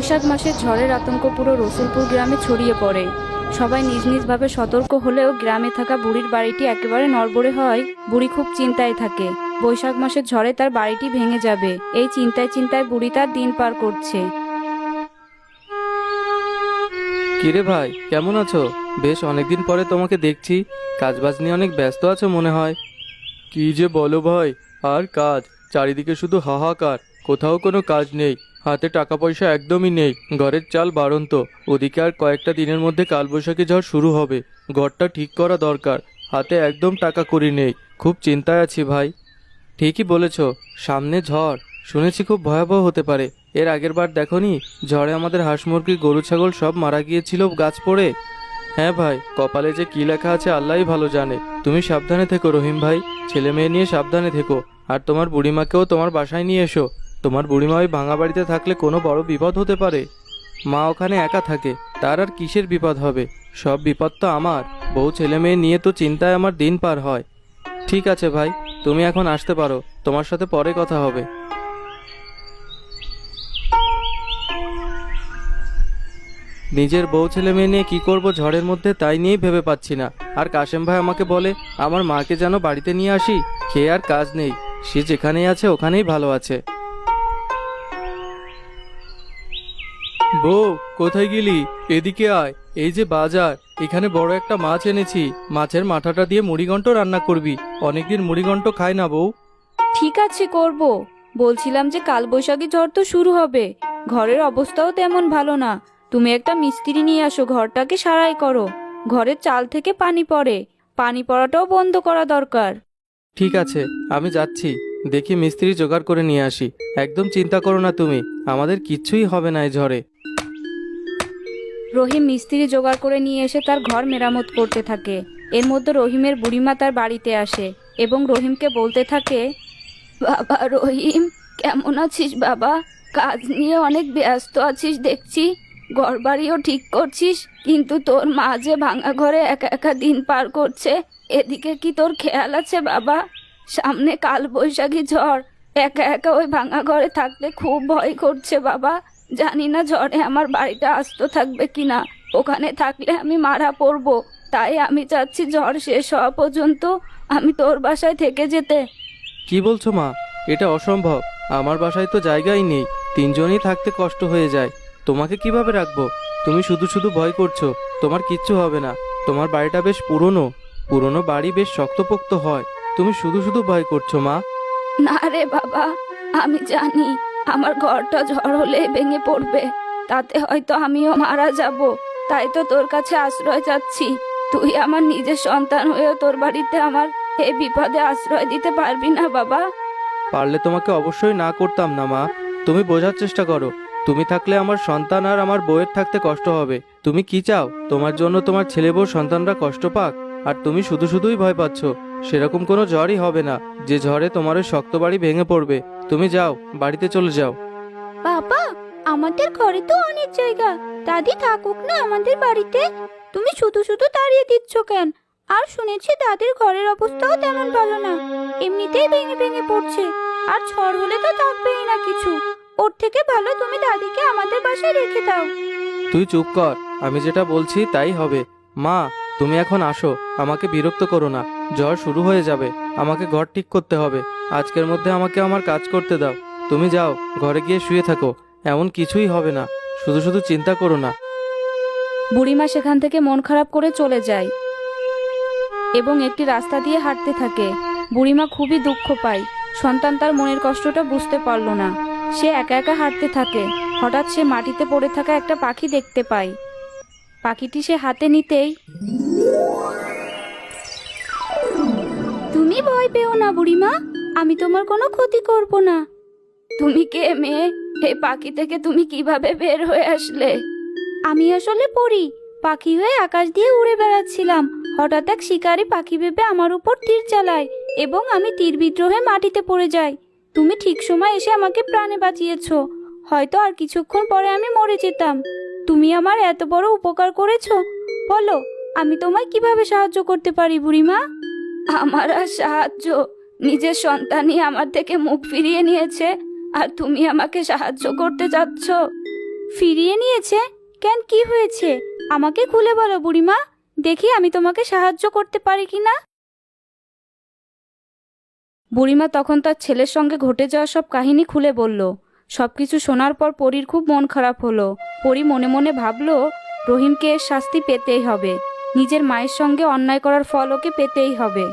বৈশাখ মাসের ঝড়ের আতঙ্ক পুরো রসুলপুর গ্রামে ছড়িয়ে পড়ে। সবাই নিজ নিজভাবে সতর্ক হলেও গ্রামে থাকা বুড়ির বাড়িটি একেবারে নড়বড়ে হয় বুড়ি খুব চিন্তায় থাকে। বৈশাখ মাসের ঝড়ে তার বাড়িটি ভেঙে যাবে এই চিন্তায় চিন্তায় বুড়ি তার দিন পার করছে। কিরে ভাই কেমন আছো? বেশ অনেকদিন পরে তোমাকে দেখছি কাজবাজ নিয়ে অনেক ব্যস্ত আছো মনে হয়। কি যে বলো ভাই আর কাজ চারিদিকে শুধু হাহাকার। কোথাও কোনো কাজ নেই, হাতে টাকা পয়সা একদমই নেই, ঘরের চাল বাড়ন্ত। ওদিকে আর কয়েকটা দিনের মধ্যে কালবৈশাখী ঝড় শুরু হবে, ঘরটা ঠিক করা দরকার, হাতে একদম টাকা করি নেই, খুব চিন্তায় আছি ভাই। ঠিকই বলেছ, সামনে ঝড়, শুনেছি খুব ভয়াবহ হতে পারে, এর আগের বার দেখনি, ঝড়ে আমাদের হাঁস মুরগি গরু ছাগল সব মারা গিয়েছিল গাছ পড়ে? হ্যাঁ ভাই, কপালে যে কি লেখা আছে আল্লাহই ভালো জানে, তুমি সাবধানে থেকো রহিম ভাই ছেলে মেয়ে নিয়ে সাবধানে থেকো, আর তোমার বুড়িমাকেও তোমার বাসায় নিয়ে এসো। তোমার বুড়িমা ওই ভাঙা বাড়িতে থাকলে কোনো বড় বিপদ হতে পারে। মা ওখানে একা থাকে, তার আর কিসের বিপদ হবে? সব বিপদ তো আমার। বউ ছেলে মেয়ে নিয়ে তো চিন্তায় আমার দিন পার হয়। ঠিক আছে ভাই, তুমি এখন আসতে পারো, তোমার সাথে পরে কথা হবে। নিজের বউ ছেলে মেয়ে নিয়ে কি করব ঝড়ের মধ্যে তাই নিয়েই ভেবে পাচ্ছি না। আর কাশেম ভাই আমাকে বলে, আমার মাকে যেন বাড়িতে নিয়ে আসি খেয়ে আর কাজ নেই। সে যেখানেই আছে ওখানেই ভালো আছে। বউ কোথায় গেলি? এদিকে আয়। এই যে বাজার এখানে বড় একটা মাছ এনেছি। মাছের মাথাটা দিয়ে মুড়িঘণ্ট রান্না করবি। অনেকদিন মুড়িঘণ্ট খায় না বউ। ঠিক আছে করব। বলছিলাম যে কাল বৈশাখী ঝড় তো শুরু হবে। ঘরের অবস্থাও তেমন ভালো না। তুমি একটা মিস্ত্রি নিয়ে আসো ঘরটাকে সারাই করো। ঘরের চাল থেকে পানি পড়ে। পানি পড়াটাও বন্ধ করা দরকার। ঠিক আছে আমি যাচ্ছি। দেখি মিস্ত্রি জোগাড় করে নিয়ে আসি। একদম চিন্তা করো না তুমি। আমাদের কিচ্ছুই হবে না এই ঝড়ে। রহিম মিস্ত্রি জোগাড় করে নিয়ে এসে তার ঘর মেরামত করতে থাকে। এর মধ্যে রহিমের বুড়িমা তার বাড়িতে আসে এবং রহিমকে বলতে থাকে, বাবা রহিম, কেমন আছিস বাবা? কাজ নিয়ে অনেক ব্যস্ত আছিস, দেখছি। ঘর বাড়িও ঠিক করছিস, কিন্তু তোর মা যে ভাঙা ঘরে একা একা দিন পার করছে, এদিকে কি তোর খেয়াল আছে বাবা? সামনে কাল বৈশাখী ঝড়, একা একা ওই ভাঙা ঘরে থাকলে খুব ভয় করছে বাবা। জানি না ঝড়ে আমার বাড়িটা আস্ত থাকবে কিনা। ওখানে থাকলে আমি মারা পড়ব। তাই আমি চাচ্ছি ঝড় শেষ হওয়া পর্যন্ত আমি তোর বাসায় থেকে যেতে। কি বলছো মা? এটা অসম্ভব। আমার বাসায় তো জায়গাই নেই। তিনজনই থাকতে কষ্ট হয়ে যায়। তোমাকে কীভাবে রাখব? তুমি শুধু শুধু ভয় করছ। তোমার কিচ্ছু হবে না। তোমার বাড়িটা বেশ পুরনো। পুরনো বাড়ি বেশ শক্তপোক্ত হয়। তুমি শুধু শুধু ভয় করছ মা। না রে বাবা আমি জানি আমার ঘরটা ঝড় হলে ভেঙে পড়বে। তাতে হয়তো আমিও মারা যাব। তাই তো তোর কাছে আশ্রয় চাচ্ছি। তুই আমার নিজের সন্তান হয়েও তোর বাড়িতে আমার এই বিপদে আশ্রয় দিতে পারবি না, বাবা। পারলে তোমাকে অবশ্যই না করতাম না, মা। তুমি বোঝার চেষ্টা করো। তুমি থাকলে আমার সন্তান আর আমার বউয়ের থাকতে কষ্ট হবে। তুমি কি চাও? তোমার জন্য তোমার ছেলে বউ সন্তানরা কষ্ট পাক, আর তুমি শুধু শুধুই ভয় পাচ্ছ। সেরকম কোনো ঝড়ই হবে না। যে ঝড়ে তোমার ওই শক্ত বাড়ি ভেঙে পড়বে। তুমি যাও বাড়িতে চলে যাও। বাবা আমাদের ঘরে তো অনেক জায়গা। দাদি থাকুক না আমাদের বাড়িতে। তুমি শুধু শুধু তাড়িয়ে দিচ্ছ কেন? আর শুনেছি দাদির ঘরের অবস্থাও তেমন ভালো না। এমনিতেই ভেঙে ভেঙে পড়ছে। আর ঝড় হলে তো থাকবেই না কিছু। ওর থেকে ভালো তুমি দাদিকে আমাদের বাসায় রেখে দাও। তুই চুপ কর। আমি যেটা বলছি তাই হবে। মা তুমি এখন আসো। আমাকে বিরক্ত করো না। ঝড় শুরু হয়ে যাবে। আমাকে ঘর ঠিক করতে হবে। আজকের মধ্যে আমাকে আমার কাজ করতে দাও। তুমি যাও, ঘরে গিয়ে শুয়ে থাকো। এমন কিছুই হবে না। শুধু শুধু চিন্তা করো না। বুড়িমা সেখান থেকে মন খারাপ করে চলে যায় এবং একটি রাস্তা দিয়ে হাঁটতে থাকে। বুড়িমা খুবই দুঃখ পায়। সন্তান তার মনের কষ্টটা বুঝতে পারল না। সে একা একা হাঁটতে থাকে। হঠাৎ সে মাটিতে পড়ে থাকা একটা পাখি দেখতে পায়। পাখিটি সে হাতে নিতেই তুমি ভয় পেও না, বুড়িমা। আমি তোমার কোনো ক্ষতি করব না। তুমি কে মেয়ে? এই পাখি থেকে তুমি কীভাবে বের হয়ে আসলে? আমি আসলে পড়ি। পাখি হয়ে আকাশ দিয়ে উড়ে বেড়াচ্ছিলাম। হঠাৎ এক শিকারি পাখি ভেবে আমার উপর তীর চালায় এবং আমি তীর বিদ্রোহে মাটিতে পড়ে যাই। তুমি ঠিক সময় এসে আমাকে প্রাণে বাঁচিয়েছো। হয়তো আর কিছুক্ষণ পরে আমি মরে যেতাম। তুমি আমার এত বড় উপকার করেছ? বলো, আমি তোমায় কীভাবে সাহায্য করতে পারি, বুড়িমা? আমার আর সাহায্য। নিজের সন্তানই আমার থেকে মুখ ফিরিয়ে নিয়েছে। আর তুমি আমাকে সাহায্য করতে চাচ্ছ ফিরিয়ে নিয়েছে? কেন কি হয়েছে? আমাকে খুলে বলো বুড়িমা। দেখি আমি তোমাকে সাহায্য করতে পারি কি না। বুড়িমা তখন তার ছেলের সঙ্গে ঘটে যাওয়া সব কাহিনী খুলে বলল। সব কিছু শোনার পর পরীর খুব মন খারাপ হলো। পরী মনে মনে ভাবলো, রহিমকে এর শাস্তি পেতেই হবে। নিজের মায়ের সঙ্গে অন্যায় করার ফল ওকে পেতেই হবে।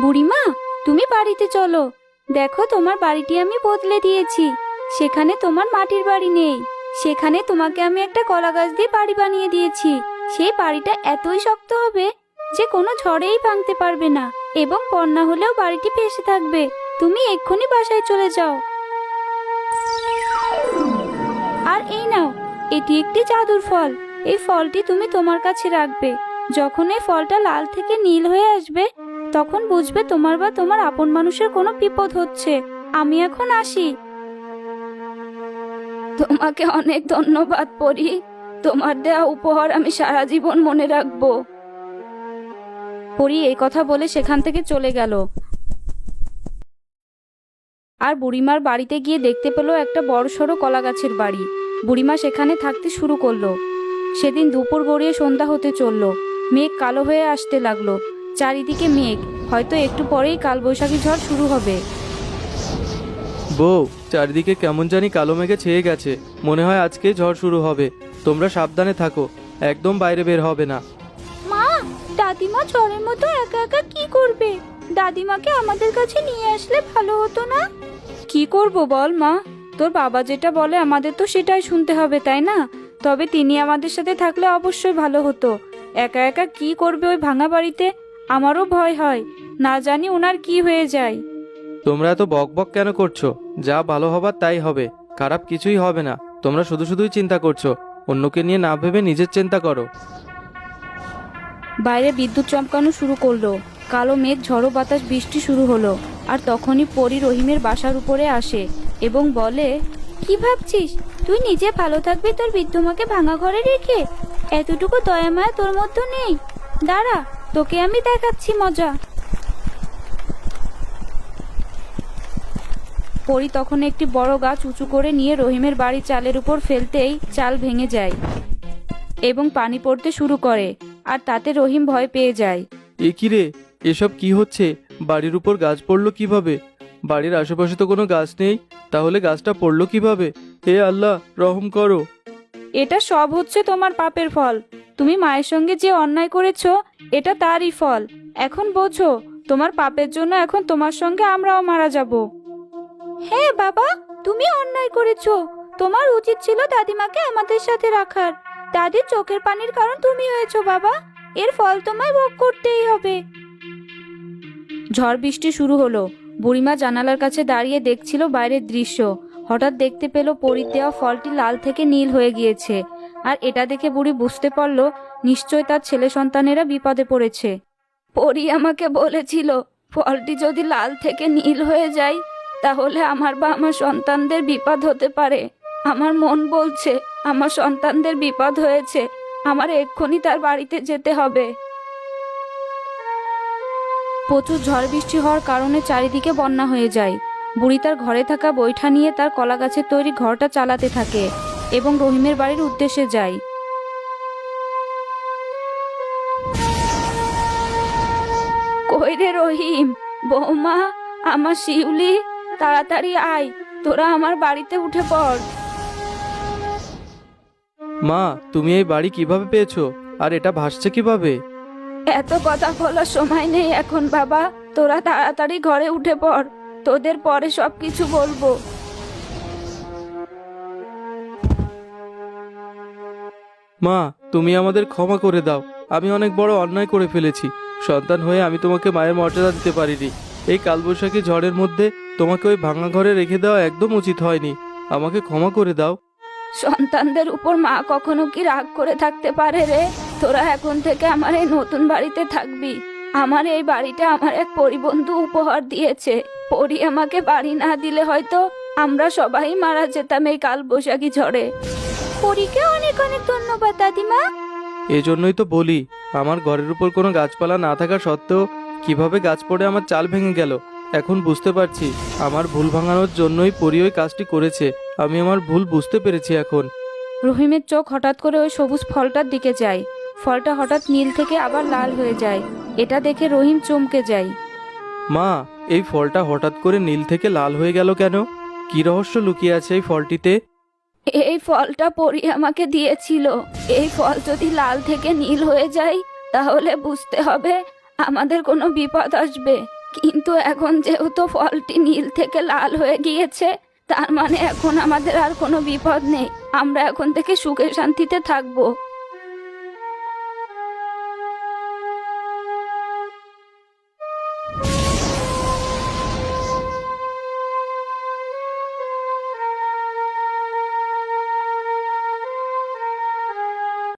বুড়িমা, তুমি বাড়িতে চলো। দেখো, তোমার বাড়িটি আমি বদলে দিয়েছি। সেখানে তোমার মাটির বাড়ি নেই। সেখানে তোমাকে আমি একটা কলা গাছ দিয়ে বাড়ি বানিয়ে দিয়েছি। সেই বাড়িটা এতই শক্ত হবে যে কোনো ঝড়েই ভাঙতে পারবে না এবং বন্যা হলেও বাড়িটি ভেসে থাকবে। তুমি এক্ষুনি বাসায় চলে যাও। আর এই নাও, এটি একটি জাদুর ফল। এই ফলটি তুমি তোমার কাছে রাখবে। যখন এই ফলটা লাল থেকে নীল হয়ে আসবে, তখন বুঝবে তোমার বা তোমার আপন মানুষের কোনো বিপদ হচ্ছে। আমি এখন আসি। তোমাকে অনেক ধন্যবাদ, পরি। তোমার দেওয়া উপহার আমি সারা জীবন মনে রাখব। পরি এই কথা বলে সেখান থেকে চলে গেল। আর বুড়িমার বাড়িতে গিয়ে দেখতে পেল একটা বড়সড় কলা গাছের বাড়ি। বুড়িমা সেখানে থাকতে শুরু করল। সেদিন দুপুর গড়িয়ে সন্ধ্যা হতে চলল। মেঘ কালো হয়ে আসতে লাগল। চারিদিকে মেঘ। হয়তো একটু পরেই কালবৈশাখী ঝড় শুরু হবে। বউ চারিদিকে কেমন জানি কালো মেঘে ছেয়ে গেছে। মনে হয় আজকে ঝড় শুরু হবে। তোমরা সাবধানে থাকো। একদম বাইরে বের হবে না। মা দাদিমা ঝড়ের মতো একা একা কি করবে? দাদিমাকে আমাদের কাছে নিয়ে আসলে ভালো হতো না? কি করব বল মা? তোর বাবা যেটা বলে আমাদের তো সেটাই শুনতে হবে তাই না? তবে তিনি আমাদের সাথে থাকলে অবশ্যই ভালো হতো। একা একা কি করবে ওই ভাঙা বাড়িতে? আমারও ভয় হয়। না জানি ওনার কি হয়ে যায়। তোমরা এত বক বক কেন করছ? যা ভালো হবার তাই হবে। খারাপ কিছুই হবে না। তোমরা শুধু শুধুই চিন্তা করছ। অন্যকে নিয়ে না ভেবে নিজের চিন্তা করো। বাইরে বিদ্যুৎ চমকানো শুরু করল। কালো মেঘ ঝড়ো বাতাস বৃষ্টি শুরু হলো। আর তখনই পরি রহিমের বাসার উপরে আসে এবং বলে কি ভাবছিস? তুই নিজে ভালো থাকবি, তোর বৃদ্ধমাকে ভাঙা ঘরে রেখে। এতটুকু দয়া মায়া তোর মধ্যে নেই। দাঁড়া, তোকে আমি দেখাচ্ছি মজা। পরি তখন একটি বড় গাছ উঁচু করে নিয়ে রহিমের বাড়ি চালের উপর ফেলতেই চাল ভেঙে যায় এবং পানি পড়তে শুরু করে, আর তাতে রহিম ভয় পেয়ে যায়। এ কি রে? এসব কি হচ্ছে? বাড়ির উপর গাছ পড়ল কীভাবে? বাড়ির আশেপাশে তো কোনো গাছ নেই। তাহলে গাছটা পড়ল কীভাবে? হে আল্লাহ, রহম করো। এটা সব হচ্ছে তোমার পাপের ফল। তুমি মায়ের সঙ্গে যে অন্যায় করেছ, এটা তারই ফল। এখন বোঝো, তোমার পাপের জন্য এখন তোমার সঙ্গে আমরাও মারা যাব। হ্যাঁ বাবা, তুমি অন্যায় করেছ। তোমার উচিত ছিল দাদিমাকে আমাদের সাথে রাখার। দাদির চোখের পানির কারণ তুমি হয়েছো বাবা। এর ফল তোমায় ভোগ করতেই হবে। ঝড় বৃষ্টি শুরু হলো। বুড়িমা জানালার কাছে দাঁড়িয়ে দেখছিল বাইরের দৃশ্য। হঠাৎ দেখতে পেল পরীর দেওয়া ফলটি লাল থেকে নীল হয়ে গিয়েছে। আর এটা দেখে বুড়ি বুঝতে পারল নিশ্চয় তার ছেলে সন্তানেরা বিপদে পড়েছে। পরি আমাকে বলেছিল ফলটি যদি লাল থেকে নীল হয়ে যায় তাহলে আমার বা আমার সন্তানদের বিপদ হতে পারে। আমার মন বলছে আমার সন্তানদের বিপদ হয়েছে আমার এক্ষুনি তার বাড়িতে যেতে হবে। প্রচুর ঝড় বৃষ্টি হওয়ার কারণে চারিদিকে বন্যা হয়ে যায়। বুড়ি তার ঘরে থাকা বৈঠা নিয়ে তার কলা গাছের তৈরি ঘরটা চালাতে থাকে এবং রহিমের বাড়ির উদ্দেশ্যে যায়। কই রে রহিম? বৌমা আমার শিউলি তাড়াতাড়ি আয় তোরা আমার বাড়িতে উঠে পড়। মা তুমি এই বাড়ি কীভাবে পেয়েছ? আর এটা ভাসছে কীভাবে? এত কথা বলার সময় নেই এখন বাবা। তোরা তাড়াতাড়ি ঘরে উঠে পড়। তোদের পরে সব কিছু বলব। মা তুমি আমাদের ক্ষমা করে দাও। আমি অনেক বড় অন্যায় করে ফেলেছি। সন্তান হয়ে আমি তোমাকে মায়ের মর্যাদা দিতে পারিনি। এই কালবৈশাখী ঝড়ের মধ্যে তোমাকে ওই ভাঙা ঘরে রেখে দেওয়া একদম উচিত হয়নি। আমাকে ক্ষমা করে দাও। সন্তানদের উপর মা কখনো কি রাগ করে থাকতে পারে রে? তোরা এখন থেকে আমার এই নতুন বাড়িতে থাকবি। আমার এই বাড়িটা আমার এক পরিবন্ধু উপহার দিয়েছে। পরি আমাকে বাড়ি না দিলে হয়তো আমরা সবাই মারা যেতাম এই কাল বৈশাখী ঝড়ে। পরীকে অনেক অনেক ধন্যবাদ দাদিমা। এই জন্যই তো বলি আমার ঘরের উপর কোনো গাছপালা না থাকা সত্ত্বেও কীভাবে গাছ পড়ে আমার চাল ভেঙে গেল? এখন বুঝতে পারছি আমার ভুল ভাঙানোর জন্যই পরি ওই কাজটি করেছে। আমি আমার ভুল বুঝতে পেরেছি এখন। রহিমের চোখ হঠাৎ করে ওই সবুজ ফলটার দিকে যায়। ফলটা হঠাৎ নীল থেকে আবার লাল হয়ে যায়। এটা দেখে রহিম চমকে যায়। মা এই ফলটা হঠাৎ করে নীল থেকে লাল হয়ে গেল কেন? কি রহস্য লুকিয়ে আছে এই ফলটিতে? এই ফলটা পরি আমাকে দিয়েছিল। এই ফল যদি লাল থেকে নীল হয়ে যায় তাহলে বুঝতে হবে আমাদের কোনো বিপদ আসবে। কিন্তু এখন যেহেতু ফলটি নীল থেকে লাল হয়ে গিয়েছে তার মানে এখন আমাদের আর কোনো বিপদ নেই। আমরা এখন থেকে সুখে শান্তিতে থাকব।